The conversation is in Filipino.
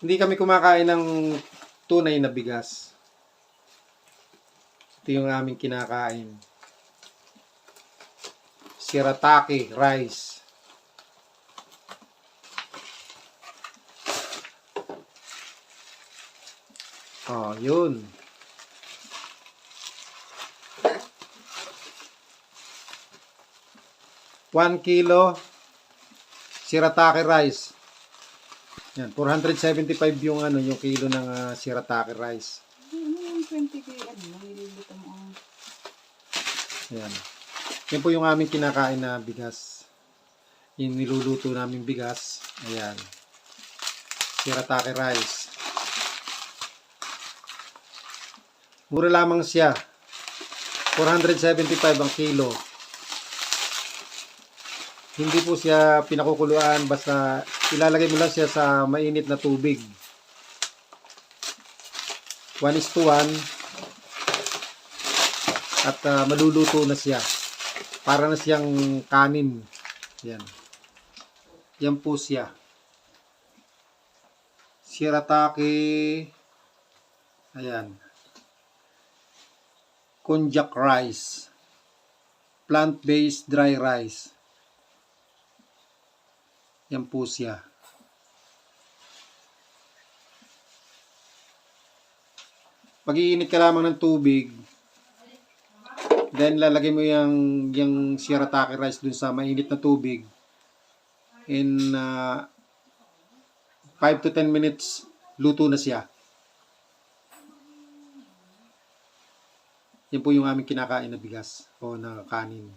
Hindi kami kumakain ng tunay na bigas. Ito yung aming kinakain. Shirataki rice. Oh, yun. One kilo shirataki rice. Yan, 475 yung ano, yung kilo ng ah, shirataki rice. Ano yung 20 kay ano, nililito mo ang Yan. Yan po yung aming kinakain na bigas. Yung niluluto namin bigas. Ayan. Shirataki rice. Mura lamang siya. 475 ang kilo. Hindi po siya pinakukuluan basta ilalagay mo lang siya sa mainit na tubig. 1 is to 1 at ah, maluluto na siya. Para na siyang kanin. Yan. Yan po siya. Shirataki. Ayan. Konjac rice. Plant-based dry rice. Yan po siya. Pag-iinit ka lamang ng tubig, Then lalagay mo yung yung shirataki rice dun sa mainit na tubig. In uh, 5 to 10 minutes luto na siya. Yan po yung aming kinakain na bigas o na kanin.